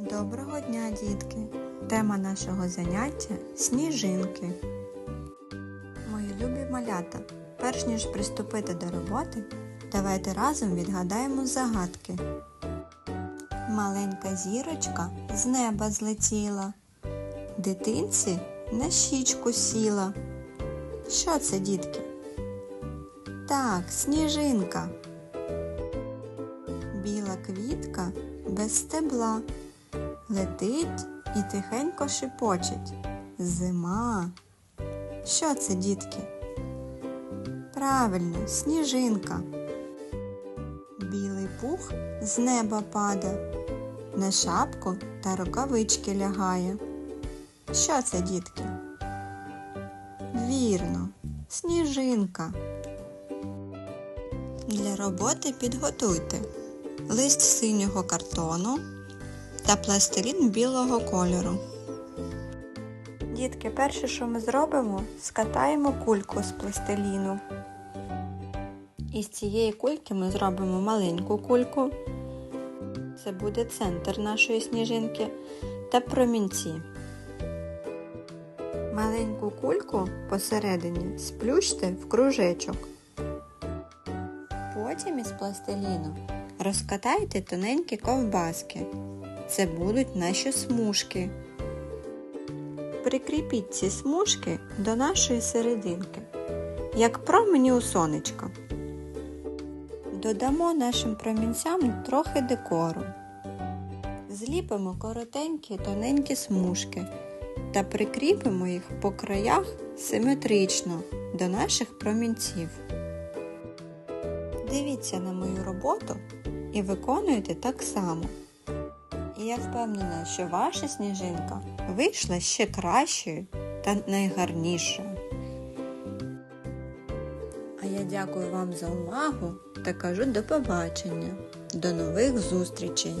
Доброго дня, дітки! Тема нашого заняття сніжинки. Мої любі малята, перш ніж приступити до роботи, давайте разом відгадаємо загадки. Маленька зірочка з неба злетіла, дитинці на щічку сіла. Що це, дітки? Так, сніжинка. Біла квітка без стебла. Летить і тихенько шипочить. Зима. Що це, дітки? Правильно, сніжинка. Білий пух з неба пада, на шапку та рукавички лягає. Що це, дітки? Вірно, сніжинка. Для роботи підготуйте лист синього картону та пластилін білого кольору. Дітки, перше, що ми зробимо, скатаємо кульку з пластиліну. Із цієї кульки ми зробимо маленьку кульку. Це буде центр нашої сніжинки та промінці. Маленьку кульку посередині сплющте в кружечок. Потім із пластиліну розкатайте тоненькі ковбаски. Це будуть наші смужки. Прикріпіть ці смужки до нашої серединки, як промені у сонечка. Додамо нашим промінцям трохи декору. Зліпимо коротенькі тоненькі смужки та прикріпимо їх по краях симетрично до наших промінців. Дивіться на мою роботу і виконуйте так само. Я впевнена, що ваша сніжинка вийшла ще кращою та найгарнішою. А я дякую вам за увагу та кажу до побачення. До нових зустрічей!